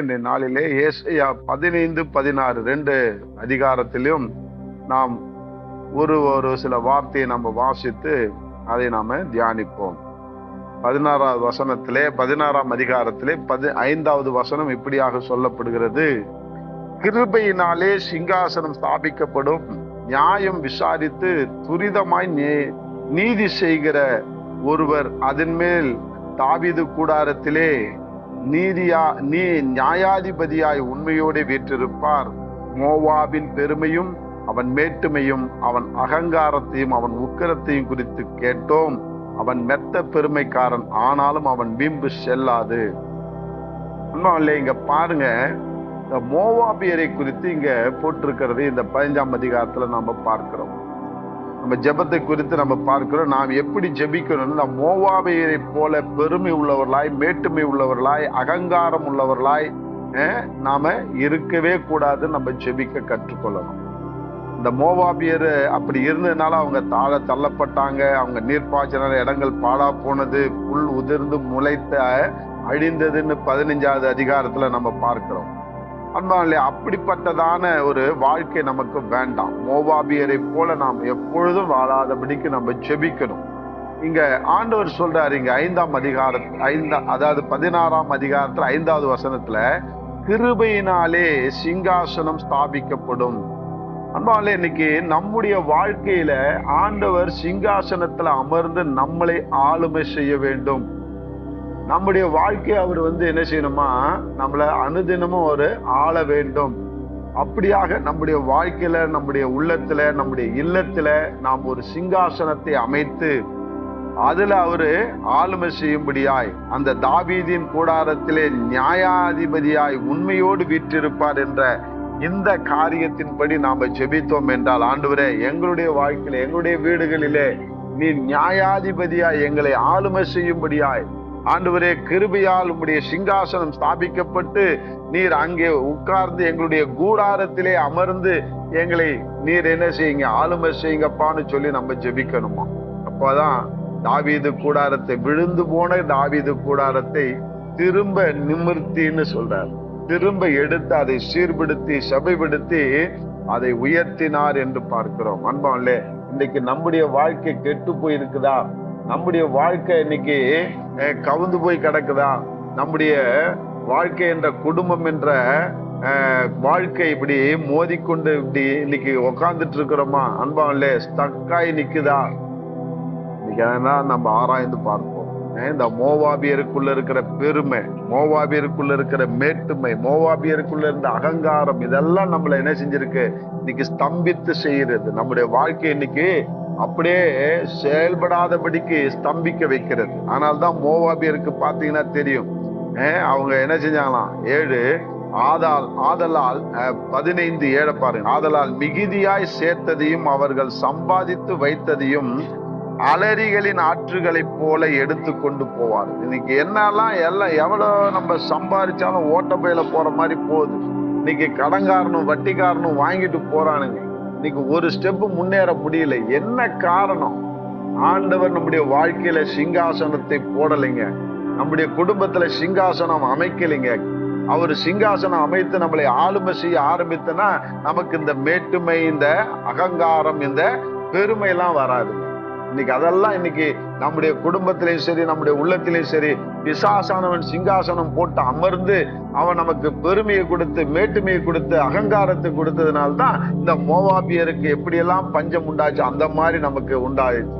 இந்த நாளிலே ஏசையா பதினைந்து பதினாறு ரெண்டு அதிகாரத்திலும் நாம் ஒரு ஒரு சில வார்த்தையை நம்ம வாசித்து அதை நாம தியானிப்போம். பதினாறாவது வசனத்திலே பதினாறாம் அதிகாரத்திலே பதி ஐந்தாவது வசனம் இப்படியாக சொல்லப்படுகிறது. கிருபையினாலே சிங்காசனம் ஸ்தாபிக்கப்படும். நியாயம் விசாரித்து துரிதமாய் நீ- நீதி செய்கிற ஒருவர் அதன் மேல் தாவிது கூடாரத்திலே நீதியா நீ நியாயாதிபதியாய் உண்மையோடு வீற்றிருப்பார். மோவாபின் பெருமையும் அவன் மேட்டுமையும் அவன் அகங்காரத்தையும் அவன் உக்கிரத்தையும் குறித்து கேட்டோம். அவன் மெத்த பெருமைக்காரன் ஆனாலும் அவன் வீம்பு செல்லாது. இன்னும் இல்லை இங்க பாருங்க. இந்த மோவாபியரை குறித்து இங்க போட்டிருக்கிறது இந்த பதினஞ்சாம் அதிகாரத்துல நாம பார்க்கிறோம். நம்ம ஜெபத்தை குறித்து நம்ம பார்க்கிறோம். நாம் எப்படி ஜெபிக்கணும்னு இந்த மோவாபியரை போல பெருமை உள்ளவர்களாய் மேட்டுமை உள்ளவர்களாய் அகங்காரம் உள்ளவர்களாய் நாம இருக்கவே கூடாது நம்ம ஜெபிக்க கற்றுக்கொள்ளணும். இந்த மோவாபியர் அப்படி இருந்ததுனால அவங்க தாழ தள்ளப்பட்டாங்க. அவங்க நீர்ப்பாய்ச்சலான இடங்கள் பாழா போனது புல் உதிர்ந்து முளைத்த அழிந்ததுன்னு பதினஞ்சாவது அதிகாரத்துல நம்ம பார்க்கிறோம். அன்பாலே அப்படிப்பட்டதான ஒரு வாழ்க்கை நமக்கு வேண்டாம். மோவாபியரை போல நாம் எப்பொழுதும் வாழாதபடிக்கு நம்ம ஜெபிக்கணும். இங்க ஆண்டவர் சொல்றாரு இங்க ஐந்தாம் அதிகார ஐந்தா அதாவது பதினாறாம் அதிகாரத்துல ஐந்தாவது வசனத்துல கிருபையினாலே சிங்காசனம் ஸ்தாபிக்கப்படும். அன்பாலே இன்னைக்கு நம்முடைய வாழ்க்கையில ஆண்டவர் சிங்காசனத்துல அமர்ந்து நம்மளை ஆளுமை செய்ய வேண்டும். நம்முடைய வாழ்க்கையை அவர் வந்து என்ன செய்யணுமா? நம்மளை அனுதினமும் ஒரு ஆள வேண்டும். அப்படியாக நம்முடைய வாழ்க்கையில நம்முடைய உள்ளத்துல நம்முடைய இல்லத்துல நாம் ஒரு சிங்காசனத்தை அமைத்து அதுல அவரு ஆளுமை செய்யும்படியாய் அந்த தாபீதியின் கூடாரத்திலே நியாயாதிபதியாய் உண்மையோடு வீற்றிருப்பார் என்ற இந்த காரியத்தின்படி நாம ஜெபித்தோம் என்றால் ஆண்டுவரே எங்களுடைய வாழ்க்கையில எங்களுடைய வீடுகளிலே நீ நியாயாதிபதியாய் எங்களை ஆளுமை செய்யும்படியாய் ஆண்டவரே கிருபையால் உம்முடைய சிங்காசனம் ஸ்தாபிக்கப்பட்டு நீர் அங்கே உட்கார்ந்து எங்களுடைய கூடாரத்திலே அமர்ந்து எங்களை நீர் என்ன செய்யுங்க ஆளுமை செய்யுங்கப்பான்னு சொல்லி நம்ம ஜெபிக்கணுமா? அப்பதான் தாவீது கூடாரத்தை விழுந்து போன தாவீது கூடாரத்தை திரும்ப நிமிர்த்தின்னு சொல்றார். திரும்ப எடுத்து அதை சீர்படுத்தி சபைப்படுத்தி அதை உயர்த்தினார் என்று பார்க்கிறோம். அன்பான்லே இன்னைக்கு நம்முடைய வாழ்க்கை கெட்டு போயிருக்குதா? நம்முடைய வாழ்க்கை இன்னைக்கு கவுந்து போய் கிடக்குதா? நம்முடைய வாழ்க்கை என்ற குடும்பம் என்ற அஹ், வாழ்க்கை இப்படி மோதிக்கொண்டு இப்படி இன்னைக்கு உக்காந்துட்டு இருக்கிறோமா அன்பான்லே ஸ்டக்காய் நிக்குதா? இன்னைக்கு அதெல்லாம் நம்ம ஆராய்ந்து பார்ப்போம். இந்த மோவாபியருக்குள்ள இருக்கிற பெருமை மோவாபியருக்குள்ள இருக்கிற மேட்டுமை மோவாபியருக்குள்ள இருந்த அகங்காரம் இதெல்லாம் நம்மள என்ன செஞ்சிருக்கு? இன்னைக்கு ஸ்தம்பித்து செய்யறது நம்முடைய வாழ்க்கை இன்னைக்கு அப்படியே செயல்படாதபடிக்கு ஸ்தம்பிக்க வைக்கிறது. ஆனால் தான் மோவாபியருக்கு பார்த்தீங்கன்னா தெரியும். அஹ் அவங்க என்ன செஞ்சாங்களாம்? ஏழு ஆதால் ஆதலால் பதினைந்து ஏழை பாருங்க. ஆதலால் மிகுதியாய் சேர்த்ததையும் அவர்கள் சம்பாதித்து வைத்ததையும் அலரிகளின் ஆற்றுகளைப் போல எடுத்து கொண்டு போவார். இன்னைக்கு என்னெல்லாம் எல்லாம் எவ்வளவு நம்ம சம்பாதிச்சாலும் ஓட்டப்பையில போற மாதிரி போகுது. இன்னைக்கு கடன்காரனும் வட்டிக்காரனும் வாங்கிட்டு போறானுங்க. இன்னைக்கு ஒரு ஸ்டெப் முன்னேற முடியல. என்ன காரணம்? ஆண்டவர் நம்முடைய வாழ்க்கையில சிங்காசனத்தை போடலைங்க. நம்முடைய குடும்பத்துல சிங்காசனம் அமைக்கலைங்க. அவர் சிங்காசனம் அமைத்து நம்மளை ஆளுமை செய்ய ஆரம்பித்தனா நமக்கு இந்த மேட்டுமை இந்த அகங்காரம் இந்த பெருமை எல்லாம் வராதுங்க இன்னைக்கு அதெல்லாம் இன்னைக்கு நம்முடைய குடும்பத்திலையும் சரி நம்முடைய உள்ளத்திலையும் சரி பிசாசானவன் சிங்காசனம் போட்டு அமர்ந்து அவன் நமக்கு பெருமையை கொடுத்து மேட்டுமையை கொடுத்து அகங்காரத்தை கொடுத்ததுனால தான் இந்த மோவாபியருக்கு எப்படியெல்லாம் பஞ்சம் உண்டாச்சு அந்த மாதிரி நமக்கு உண்டாயிடுச்சு.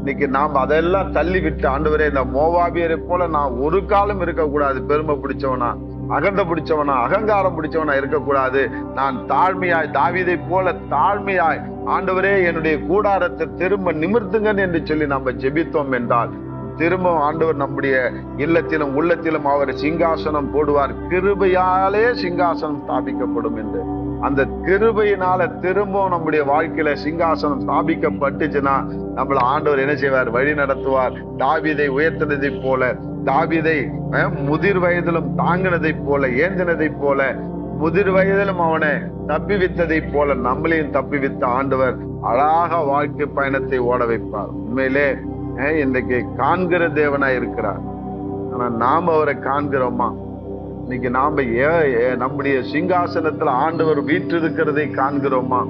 இன்னைக்கு நாம் அதெல்லாம் தள்ளி விட்டு ஆண்டவரே இந்த மோவாபியரை போல நான் ஒரு காலம் இருக்கக்கூடாது பெருமை பிடிச்சவனா. அகந்த பிடிச்சவனா அகங்காரம் பிடிச்சவனா இருக்கக்கூடாது. நான் தாழ்மையாய் தாவிதை போல தாழ்மையாய் ஆண்டவரே என்னுடைய கூடாரத்தை திரும்ப நிமிர்த்துங்கன்னு என்று சொல்லி நம்ம ஜெபித்தோம் என்றால் திரும்ப ஆண்டவர் நம்முடைய இல்லத்திலும் உள்ளத்திலும் அவர் சிங்காசனம் போடுவார். கிருபையாலே சிங்காசனம் ஸ்தாபிக்கப்படும் என்று. அந்த கிருபையினால திரும்பவும் நம்முடைய வாழ்க்கையில சிங்காசனம் ஸ்தாபிக்கப்பட்டுச்சுன்னா நம்மள ஆண்டவர் என்ன செய்வார்? வழி நடத்துவார். தாவிதை உயர்த்தினதை போல தாவிதை முதிர் வயதிலும் தாங்கினதை போல ஏந்தினதை போல முதிர் வயதிலும் அவனை தப்பிவித்ததை போல நம்மளையும் தப்பி வித்த ஆண்டவர் அழகாக வாழ்க்கை பயணத்தை ஓட வைப்பார். உண்மையிலே இன்றைக்கு காண்கிற தேவனா இருக்கிறார். ஆனா நாம் அவரை காண்கிறோமா? இன்னைக்கு நாம ஏ- நம்முடைய சிங்காசனத்துல ஆண்டவர் வீற்றிருக்கிறதை காண்கிறோமா?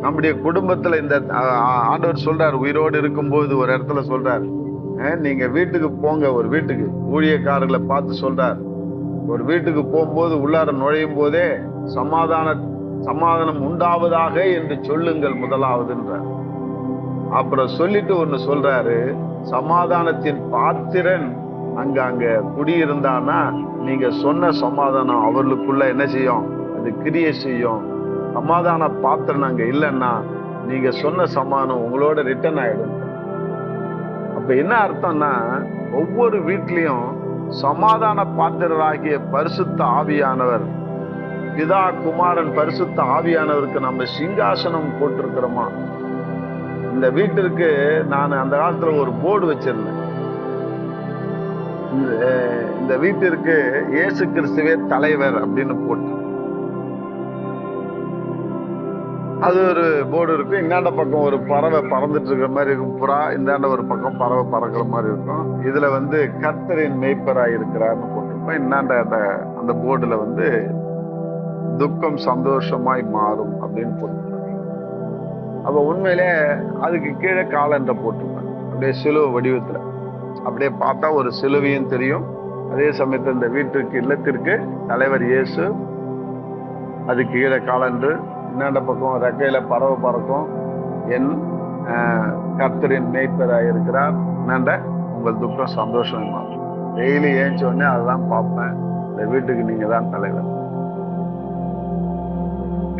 நம்முடைய குடும்பத்துல இந்த ஆண்டவர் சொல்றார் உயிரோடு இருக்கும்போது ஒரு இடத்துல சொல்றார். நீங்க வீட்டுக்கு போங்க ஒரு வீட்டுக்கு. ஊழியக்காரர்களை பார்த்து சொல்றார். ஒரு வீட்டுக்கு போகும்போது உள்ளார நுழையும் போதே சமாதான சமாதானம் உண்டாவதாக என்று சொல்லுங்கள் முதலாவதுன்றார். அப்புறம் சொல்லிட்டு ஒன்னு சொல்றாரு சமாதானத்தின் பாத்திரன் அங்க அங்க குடியிருந்தானா நீங்க சொன்ன சமாதானம் அவர்களுக்குள்ள என்ன செய்யும்? அது கிரியை செய்யும். சமாதான பாத்திரம் அங்க இல்லைன்னா நீங்க சொன்ன சமாதானம் உங்களோட ரிட்டர்ன் ஆயிடும். அப்ப என்ன அர்த்தம்னா ஒவ்வொரு வீட்லயும் சமாதான பாத்திரராகிய பரிசுத்த ஆவியானவர் பிதா குமாரன் பரிசுத்த ஆவியானவருக்கு நம்ம சிங்காசனம் போட்டிருக்கிறோமா? இந்த வீட்டிற்கு நான் அந்த காலத்துல ஒரு போர்டு வச்சிருந்தேன். இந்த இந்த வீட்டிற்கு இயேசு கிறிஸ்துவே தலைவர் அப்படின்னு போட்டு அது ஒரு போர்டு இருக்கும். இந்தாண்ட பக்கம் ஒரு பறவை பறந்துட்டு இருக்கிற மாதிரி இருக்கும். புறா இந்தாண்ட ஒரு பக்கம் பறவை பறக்கிற மாதிரி இருக்கும். இதுல வந்து கர்த்தரின் மேய்ப்பராய் இருக்கிறார்னு போட்டிருப்பேன் இந்தாண்ட அந்த அந்த போர்டுல வந்து துக்கம் சந்தோஷமாய் மாறும் அப்படின்னு போட்டிருப்பாங்க. அப்ப உண்மையிலே அதுக்கு கீழே காலண்ட போட்டிருப்பேன் அப்படியே சிலுவை வடிவத்துல. அப்படியே பார்த்தா ஒரு சிலுவையும் தெரியும். அதே சமயத்துல இந்த வீட்டுக்கு இல்லத்திற்கு தலைவர் இயேசு அதுக்கு கீழே காலண்டு இன்னாண்ட பக்கம் ரெக்கையில் பறவை பறக்கும். என் கர்த்தரின் மேய்ப்பராக இருக்கிறார். இன்னாண்ட உங்கள் துக்கம் சந்தோஷமா டெய்லி ஏஞ்ச உடனே அதுதான் பார்ப்பேன். இந்த வீட்டுக்கு நீங்க தான் தலைவர்.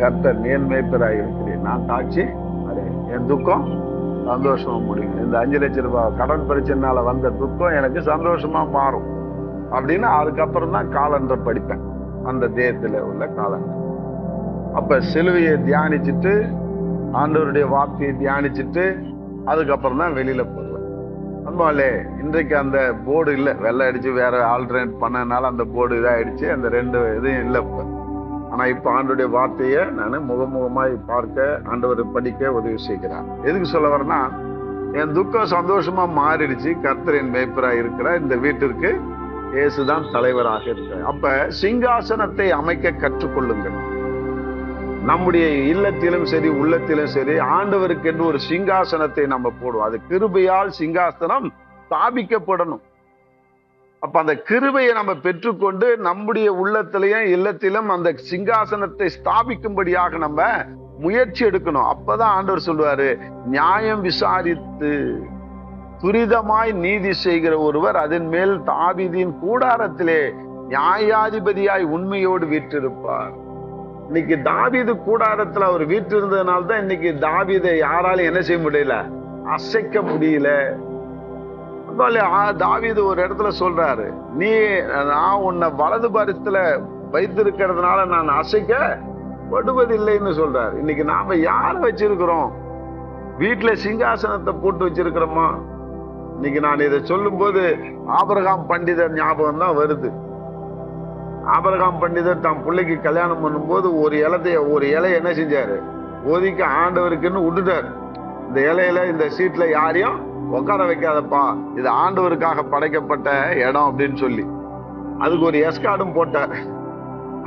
கர்த்தர் நீன் மேய்ப்பராய் இருக்கிறேன் நான் காட்சி அடைவேன். என் துக்கம் சந்தோஷமா முடியும் இந்த அஞ்சு லட்சம் ரூபாய் கடன் பிரச்சனைனால வந்த துக்கம் எனக்கு சந்தோஷமா மாறும். அப்படின்னு அதுக்கப்புறம் தான் காலண்டர் படிப்பேன். அந்த தேயத்தில் உள்ள காலண்டர். அப்ப சிலுவையை தியானிச்சுட்டு ஆண்டவருடைய வார்த்தையை தியானிச்சுட்டு அதுக்கப்புறம் தான் வெளியில போடுவேன் அம்மாலே இன்றைக்கு அந்த போர்டு இல்லை. வெள்ளை அடிச்சு வேற ஆல்டர்னேட் பண்ணனால அந்த போர்டு இதாகிடுச்சு அந்த ரெண்டு இதுவும் இல்லை இப்போ. ஆனா இப்ப ஆண்டுடைய வார்த்தையை நான் முகமுகமாய் பார்க்க ஆண்டவர் படிக்க உதவி செய்கிறார். எதுக்கு சொல்ல வரேன்னா என் துக்கம் சந்தோஷமா மாறிடுச்சு கர்த்தர் என் மேய்ப்பராக இருக்கிற இந்த வீட்டிற்கு இயேசுதான் தலைவராக இருக்கிறார். அப்ப சிங்காசனத்தை அமைக்க கற்றுக்கொள்ளுங்கள். நம்முடைய இல்லத்திலும் சரி உள்ளத்திலும் சரி ஆண்டவருக்கு என்று ஒரு சிங்காசனத்தை நம்ம போடுவோம். அது கிருபையால் சிங்காசனம் ஸ்தாபிக்கப்படணும். அப்ப அந்த கிருபையை நம்ம பெற்றுக்கொண்டு நம்முடைய உள்ளத்திலையும் இல்லத்திலும் அந்த சிங்காசனத்தை ஸ்தாபிக்கும்படியாக நம்ம முயற்சி எடுக்கணும். அப்பதான் ஆண்டவர் சொல்லுவாரு நியாயம் விசாரித்து துரிதமாய் நீதி செய்கிற ஒருவர் அதன் மேல் தாவீதின் கூடாரத்திலே நியாயாதிபதியாய் உண்மையோடு வீற்றிருப்பார். இன்னைக்கு தாவிது கூடாரத்துல அவர் வீற்றிருந்ததுனால தான் இன்னைக்கு தாவிதை யாராலும் என்ன செய்ய முடியல? அசைக்க முடியல. தாவீது ஒரு இடத்துல சொல்றாரு நீ நான் உன்னை வலது பரிசத்துல வைத்திருக்கிறதுனால நான் அசைக்க படுவதில்லைன்னு சொல்றாரு. இன்னைக்கு நாம யார வச்சிருக்கிறோம்? வீட்டுல சிங்காசனத்தை போட்டு வச்சிருக்கிறோமா? இன்னைக்கு நான் இதை சொல்லும்போது ஆபரகாம் பண்டிதர் ஞாபகம் தான் வருது. ஆபரகாம் பண்டிதர் தன் பிள்ளைக்கு கல்யாணம் பண்ணும்போது ஒரு இலத்தைய ஒரு இலைய என்ன செஞ்சாரு? ஒதுக்கி ஆண்டவருக்குன்னு விட்டுட்டாரு. இந்த இலையில இந்த சீட்ல யாரையும் உட்கார வைக்காதப்பா. இது ஆண்டவருக்காக படைக்கப்பட்ட இடம் அப்படின்னு சொல்லி. அதுக்கு ஒரு எஸ்கார்டும் போட்டார்.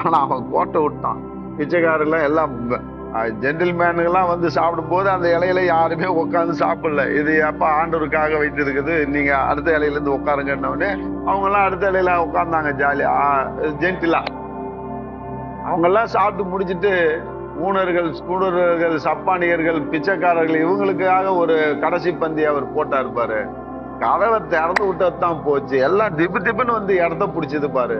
ஆனால் அவன் கோட்டை விட்டான். பிச்சைக்காரெல்லாம் எல்லாம் ஜென்டில்மேனுங்கெல்லாம் வந்து சாப்பிடும்போது அந்த இலையில யாருமே உட்காந்து சாப்பிடல. இது அப்பா ஆண்டவருக்காக வைத்திருக்குது. நீங்க அடுத்த இலையில இருந்து உட்காருங்கன்னொடனே அவங்க எல்லாம் அடுத்த இலையில உட்காந்தாங்க ஜாலியா. ஜென்டிலா அவங்க எல்லாம் சாப்பிட்டு முடிச்சிட்டு ஊனர்கள் ஸ்கூடர்கள் சப்பானியர்கள் பிச்சைக்காரர்கள் இவங்களுக்காக ஒரு கடைசி பந்தி அவர் போட்டாரு பாரு. கதவை திறந்து விட்டது தான் போச்சு. எல்லாம் திப்பு திப்புன்னு வந்து இடத்த பிடிச்சது பாரு.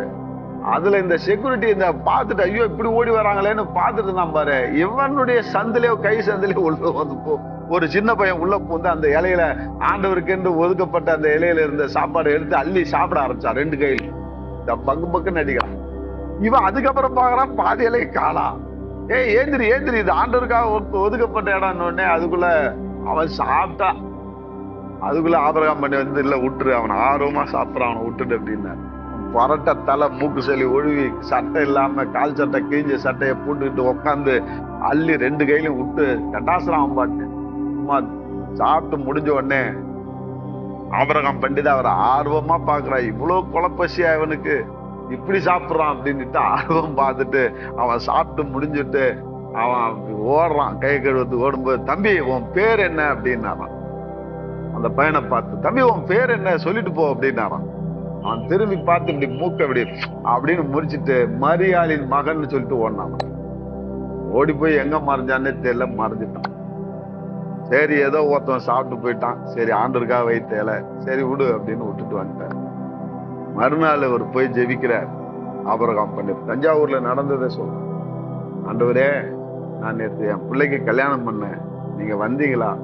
அதுல இந்த செக்யூரிட்டி இந்த பார்த்துட்டு ஐயோ இப்படி ஓடி வராங்களேன்னு பார்த்துட்டு தான் பாரு. இவனுடைய சந்திலேயோ கை சந்திலேயோ உள்ள வந்து போ ஒரு சின்ன பையன் உள்ள பூந்து அந்த இலையில ஆண்டவருக்கென்று ஒதுக்கப்பட்ட அந்த இலையில இருந்த சாப்பாடு எடுத்து அள்ளி சாப்பிட ஆரம்பிச்சான் ரெண்டு கையில் இந்த பக்கு பக்குன்னு அடிக்கிறான். இவன் அதுக்கப்புறம் பாக்குறான் பாதி இலையை காணா ஏய் ஏந்திரி ஏந்திரி இது ஆண்டவருக்காக ஒதுக்கப்பட்ட இடம் உடனே அதுக்குள்ள அவன் சாப்பிட்டா. அதுக்குள்ள ஆபரகம் பண்ணி வந்து இல்லை விட்டுரு அவன் ஆர்வமா சாப்பிட்றான் அவனை விட்டுட்டு அப்படின்னா. பரட்ட தலை மூக்கு சளி ஒழுவி சட்டை இல்லாம கால் சட்டை கிழிஞ்ச சட்டையை போட்டுக்கிட்டு உட்காந்து அள்ளி ரெண்டு கையிலும் விட்டு கட்டாசுறான் பாட்டு சும்மா சாப்பிட்டு முடிஞ்ச உடனே ஆபரகம் பண்டித அவரை ஆர்வமா பாக்குறா இவ்வளவு குழப்பசியா இவனுக்கு. இப்படி சாப்பிடுறான் அப்படின்னுட்டு ஆர்வம் பார்த்துட்டு அவன் சாப்பிட்டு முடிஞ்சுட்டு அவன் அப்படி ஓடுறான். கை கழுவுறதுக்கு ஓடும்போது தம்பி உன் பேர் என்ன? அப்படின்னாரான் அந்த பையனை பார்த்து தம்பி உன் பேர் என்ன? சொல்லிட்டு போ அப்படின்னாரான் அவன் திரும்பி பார்த்து இப்படி மூக்க இப்படி அப்படின்னு முடிச்சிட்டு மரியாளின் மகன் சொல்லிட்டு ஓடினான் ஓடி போய் எங்க மறைஞ்சானே தெரியல மறைஞ்சிட்டான். சரி ஏதோ ஒருத்தன் சாப்பிட்டு போயிட்டான். சரி ஆண்டருக்காக வைத்தேல. சரி விடு அப்படின்னு விட்டுட்டு வந்துட்டேன் மறுநாள் அவர் போய் ஜெபிக்கிறார். ஆபரகம் பண்ணி தஞ்சாவூர்ல நடந்ததை சொல்றேன். ஆண்டவரே நான் நேற்று என் பிள்ளைக்கு கல்யாணம் பண்ணேன். நீங்க வந்தீங்களா?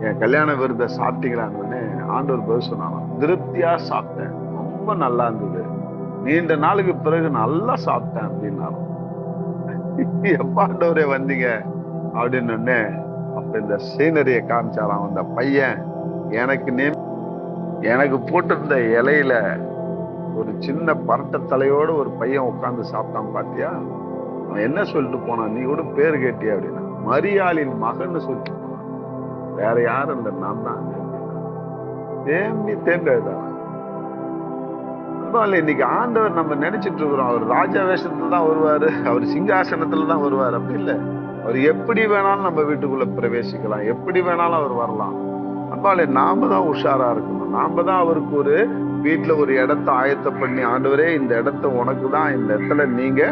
என் கல்யாண விருதை சாப்பிட்டீங்களான்னு ஆண்டவர் பதில் சொன்னாங்க திருப்தியா சாப்பிட்டேன். ரொம்ப நல்லா இருந்தது. நீண்ட நாளுக்கு பிறகு நல்லா சாப்பிட்டேன் அப்படின்னாலும் எப்ப ஆண்டவரே வந்தீங்க? அப்படின்னு உடனே அப்ப இந்த சீனரியை காமிச்சாராம். அந்த பையன் எனக்கு நேம் எனக்கு போட்டிருந்த இலையில ஒரு சின்ன பரட்ட தலையோட ஒரு பையன் உட்கார்ந்து சாப்பிட்டான் பாத்தியா? அவன் என்ன சொல்லிட்டு போனான்? நீ கூட பேர் கேட்டியா அப்படின்னா மரியாளின் மகன்னு சொல்லிட்டு போனான். வேற யாரும் இல்ல நான் தான். தேம்பி தேம்பி எழுதான் இன்னைக்கு ஆண்டவர் நம்ம நினைச்சிட்டு இருக்கிறோம். அவர் ராஜா வேஷத்துல தான் வருவாரு அவர் சிங்காசனத்துல தான் வருவார் அப்படி இல்ல. அவர் எப்படி வேணாலும் நம்ம வீட்டுக்குள்ள பிரவேசிக்கலாம் எப்படி வேணாலும் அவர் வரலாம். அப்பாலே நாம தான் உஷாரா இருக்கணும். நாம தான் அவருக்கு ஒரு வீட்டுல ஒரு இடத்த ஆயத்தம் பண்ணி ஆண்டவரே இந்த இடத்த உனக்கு தான் இந்த இடத்துல நீங்க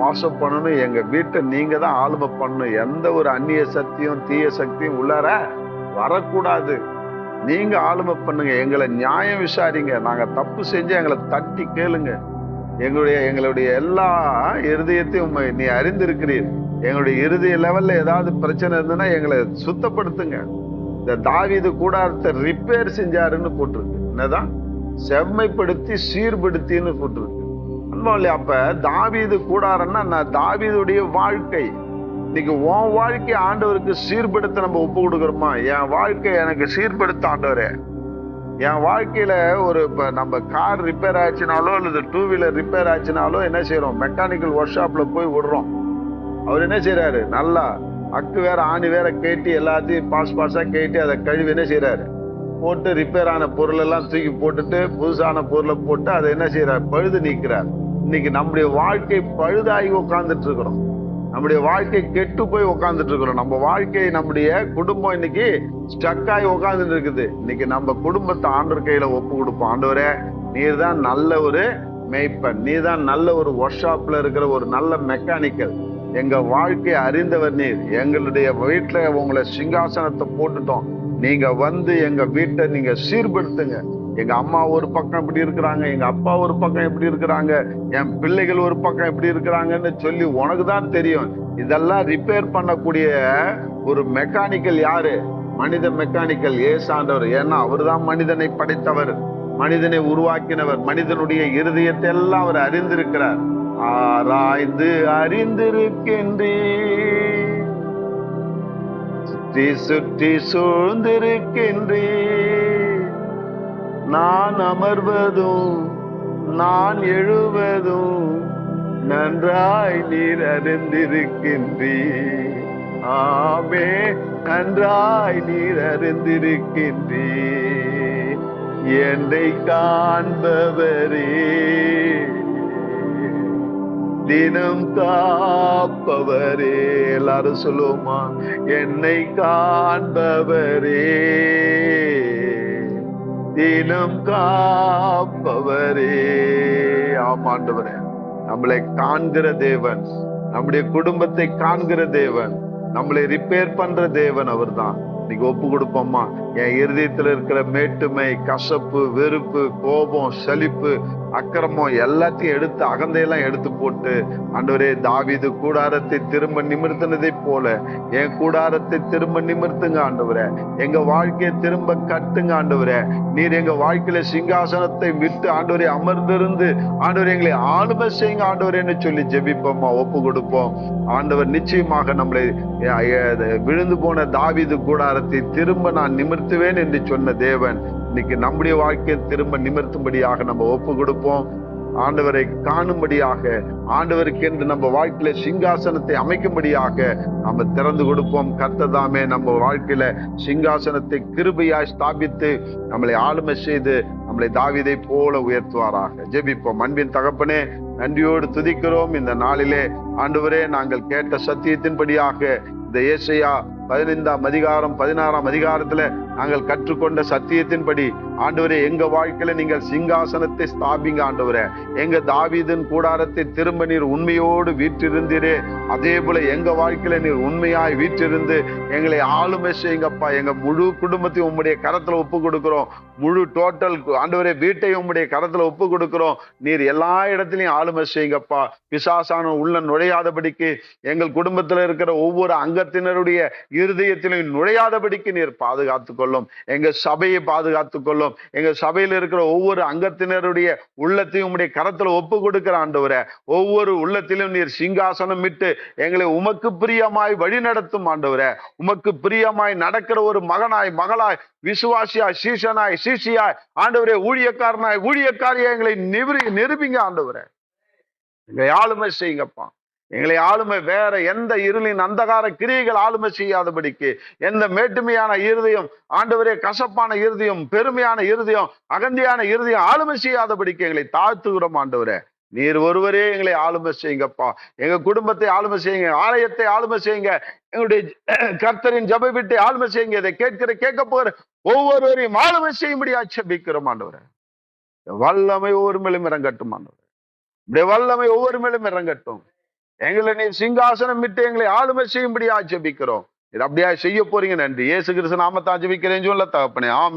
வாசம் பண்ணணும். எங்க வீட்டை நீங்க தான் ஆளுமை பண்ணணும். எந்த ஒரு அந்நிய சக்தியும் தீய சக்தியும் உள்ளார வரக்கூடாது. நீங்க ஆளுமை பண்ணுங்க. எங்களை நியாயம் விசாரிங்க. நாங்க தப்பு செஞ்சு எங்களை தட்டி கேளுங்க. எங்களுடைய எங்களுடைய எல்லா இருதயத்தையும் நீ அறிந்திருக்கிறீர். எங்களுடைய இருதய லெவல்ல ஏதாவது பிரச்சனை இருந்ததுன்னா எங்களை சுத்தப்படுத்துங்க. இந்த தாவீது கூடாரத்தை ரிப்பேர் செஞ்சாருன்னு போட்டிருக்கு. என்னதான் செம்மைப்படுத்தி சீர்படுத்தின்னு போட்டிருக்கு. அன்பாலே அப்ப தாவீது கூடாரன்னா நான் தாவீதுடைய வாழ்க்கை. இன்னைக்கு உன் வாழ்க்கை ஆண்டவருக்கு சீர்படுத்த நம்ம ஒப்பு கொடுக்குறோமா? என் வாழ்க்கை எனக்கு சீர்படுத்த ஆண்டவரே. என் வாழ்க்கையில ஒரு இப்போ நம்ம கார் ரிப்பேர் ஆச்சுனாலோ அல்லது டூ வீலர் ரிப்பேர் ஆச்சுனாலோ என்ன செய்யறோம் மெக்கானிக்கல் ஒர்க் ஷாப்ல போய் விடுறோம். அவர் என்ன செய்யறாரு நல்லா அக்கு வேற ஆணி வேற கேட்டி எல்லாத்தையும் பாஸ் பாஸா கேட்டி அதை கழுவி என்ன செய்யறாரு போட்டு ரிப்பேர் ஆன பொருள் எல்லாம் தூக்கி போட்டுட்டு புதுசான பொருளை போட்டு அதை என்ன செய்யறாரு பழுது நீக்கிறார். இன்னைக்கு நம்முடைய வாழ்க்கை பழுதாகி உட்கார்ந்துட்டு இருக்கிறோம். நம்முடைய வாழ்க்கை கெட்டு போய் உட்காந்துட்டு இருக்கிறோம். நம்ம வாழ்க்கை நம்முடைய குடும்பம் இன்னைக்கு ஸ்டக் ஆகி உட்காந்துட்டு இருக்குது. இன்னைக்கு நம்ம குடும்பத்தை ஆண்டவர் கையில ஒப்பு கொடுப்போம். ஆண்டவரே நீர் தான் நல்ல ஒரு மேய்ப்பன். நீ தான் நல்ல ஒரு ஒர்க் ஷாப்ல இருக்கிற ஒரு நல்ல மெக்கானிக்கல் எங்க வாழ்க்கையை அறிந்தவர் நீர். எங்களுடைய வீட்டுல உங்களை சிங்காசனத்தை போட்டுட்டோம். நீங்க வந்து எங்க வீட்டை நீங்க சீர்படுத்துங்க. எங்க அம்மா ஒரு பக்கம் இப்படி இருக்கிறாங்க எங்க அப்பா ஒரு பக்கம் எப்படி இருக்கிறாங்க என் பிள்ளைகள் ஒரு பக்கம் எப்படி இருக்கிறாங்கன்னு சொல்லி உனக்கு தான் தெரியும். இதெல்லாம் ரிப்பேர் பண்ணக்கூடிய ஒரு மெக்கானிக்கல் யாரு? மனித மெக்கானிக்கல் ஏசாண்டவர் ஏன்னா அவர் தான் மனிதனை படைத்தவர் மனிதனை உருவாக்கினவர் மனிதனுடைய இருதயத்தை எல்லாம் அவர் அறிந்திருக்கிறார். ஆராய்ந்து அறிந்திருக்கின்றே சுற்றி சுற்றி சூழ்ந்திருக்கின்றே நான் அமர்வதும் நான் எழுவதும் நன்றாய் நீர் அறிந்திருக்கின்றே ஆமே நன்றாய் நீர் அறிந்திருக்கின்றே என்னை காண்பவரே. தினம் காப்பவரே. எல்லாரும் சொல்லுவோமா என்னை காண்பவரே. தினம் காப்பவரே. ஆமாண்டவரே நம்மளை காண்கிற தேவன் நம்முடைய குடும்பத்தை காண்கிற தேவன் நம்மளை ரிப்பேர் பண்ற தேவன் அவர்தான். இன்னைக்கு ஒப்பு கொடுப்போம்மா. என் இருதயத்துல இருக்கிற மேட்டுமை கசப்பு வெறுப்பு கோபம் சலிப்பு அக்கிரமம் எல்லாத்தையும் எடுத்து அகந்தையெல்லாம் எடுத்து போட்டு ஆண்டவரே தாவிது கூடாரத்தை திரும்ப நிமிர்த்தினதை போல என் கூடாரத்தை திரும்ப நிமிர்த்துங்க ஆண்டவரே. எங்க வாழ்க்கையை திரும்ப கட்டுங்க ஆண்டவரே. நீர் எங்க வாழ்க்கையில சிங்காசனத்தை விட்டு ஆண்டவரை அமர்ந்திருந்து ஆண்டவர் எங்களை ஆளுமை செய்யுங்க ஆண்டவரேன்னு சொல்லி ஜெபிப்போம்மா ஒப்பு கொடுப்போம். ஆண்டவர் நிச்சயமாக நம்மளை விழுந்து போன தாவிது கூடார கூடாரத்தை திரும்ப நான் நிமிர்த்துவேன் என்று சொன்ன தேவன் இன்னைக்கு நம்முடைய வாழ்க்கையை திரும்ப நிமிர்த்தும்படியாக நம்ம ஒப்பு கொடுப்போம். ஆண்டவரை காணும்படியாக ஆண்டவருக்கு என்று நம்ம வாழ்க்கையில சிங்காசனத்தை அமைக்கும்படியாக நம்ம திறந்து கொடுப்போம். கத்ததாமே நம்ம வாழ்க்கையில சிங்காசனத்தை கிருபையாய் ஸ்தாபித்து நம்மளை ஆளுமை செய்து நம்மளை தாவிதை போல உயர்த்துவாராக. ஜெபிப்போம். அன்பின் தகப்பனே நன்றியோடு துதிக்கிறோம். இந்த நாளிலே ஆண்டவரே நாங்கள் கேட்ட சத்தியத்தின்படியாக இந்த ஏசையா பதினைந்தாம் அதிகாரம் பதினாறாம் அதிகாரத்துல நாங்கள் கற்றுக்கொண்ட சத்தியத்தின்படி ஆண்டவரே எங்க வாழ்க்கையில நீங்கள் சிங்காசனத்தை ஸ்தாபிங்க ஆண்டவரே. எங்க தாவீதின் கூடாரத்தை திரும்ப நீர் உண்மையோடு வீற்றிருந்தீரே. அதே போல எங்க வாழ்க்கையில நீர் உண்மையாய் வீற்றிருந்து எங்களை ஆளுமை செய்யுங்கப்பா. எங்க முழு குடும்பத்தையும் உம்முடைய கரத்துல ஒப்பு கொடுக்கிறோம். முழு டோட்டல் ஆண்டவரே வீட்டையும் உம்முடைய கரத்துல ஒப்பு கொடுக்கிறோம். நீர் எல்லா இடத்துலயும் ஆளுமை செய்யுங்கப்பா. பிசாசான உள்ள நுழையாதபடிக்கு எங்கள் குடும்பத்துல இருக்கிற ஒவ்வொரு அங்கத்தினருடைய இருதயத்திலும் நுழையாதபடிக்கு நீர் பாதுகாத்துக்கொள்ள கொள்ளும். எங்க சபையை பாதுகாத்துக் கொள்ளும். எங்க சபையில் இருக்கிற ஒவ்வொரு அங்கத்தினருடைய உள்ளத்தையும் உடைய கரத்துல ஒப்பு கொடுக்கிற ஆண்டவரே ஒவ்வொரு உள்ளத்திலும் நீர் சிங்காசனம் விட்டு எங்களை உமக்கு பிரியமாய் வழி நடத்தும் ஆண்டவரே. உமக்கு பிரியமாய் நடக்கிற ஒரு மகனாய் மகளாய் விசுவாசியாய் சீசனாய் சீசியாய் ஆண்டவரே ஊழியக்காரனாய் ஊழியக்காரியா எங்களை நிறுவி நிரூபிங்க ஆண்டவரே. எங்களை ஆளுமை செய்யுங்கப்பா. எங்களை ஆளுமை வேற எந்த இருளின் அந்தகார கிரியைகள் ஆளுமை செய்யாதபடிக்கு எந்த மேட்டுமையான இருதயம் ஆண்டவரே கசப்பான இருதயம் பெருமையான இருதயம் அகந்தியான இருதயம் ஆளுமை செய்யாதபடிக்கு எங்களை தாழ்த்துகிறோம் ஆண்டவரே. நீர் ஒருவரே எங்களை ஆளுமை செய்யுங்கப்பா. எங்க குடும்பத்தை ஆளுமை செய்யுங்க ஆலயத்தை ஆளுமை செய்யுங்க எங்களுடைய கர்த்தரின் ஜப வீட்டை ஆளுமை செய்யுங்க இதை கேட்கிற கேட்க போகிற ஒவ்வொருவரையும் ஆளுமை செய்யும்படியா ஆட்சேபிக்கிறோம் ஆண்டவரே. வல்லமை ஒவ்வொரு மேலும் இறங்கட்டும் ஆண்டவரே. இப்படி வல்லமை ஒவ்வொரு மேலும் இறங்கட்டும். எங்களை நீ சிங்காசனம் விட்டு எங்களை ஆளுமை செய்யும்படியா ஜபிக்கிறோம். இது அப்படியா செய்ய போறீங்க நன்றி. ஏசு கிருஷ்ண நாமத்தான் ஜபிக்கிறேன் சொல்ல தகப்பனே. ஆமே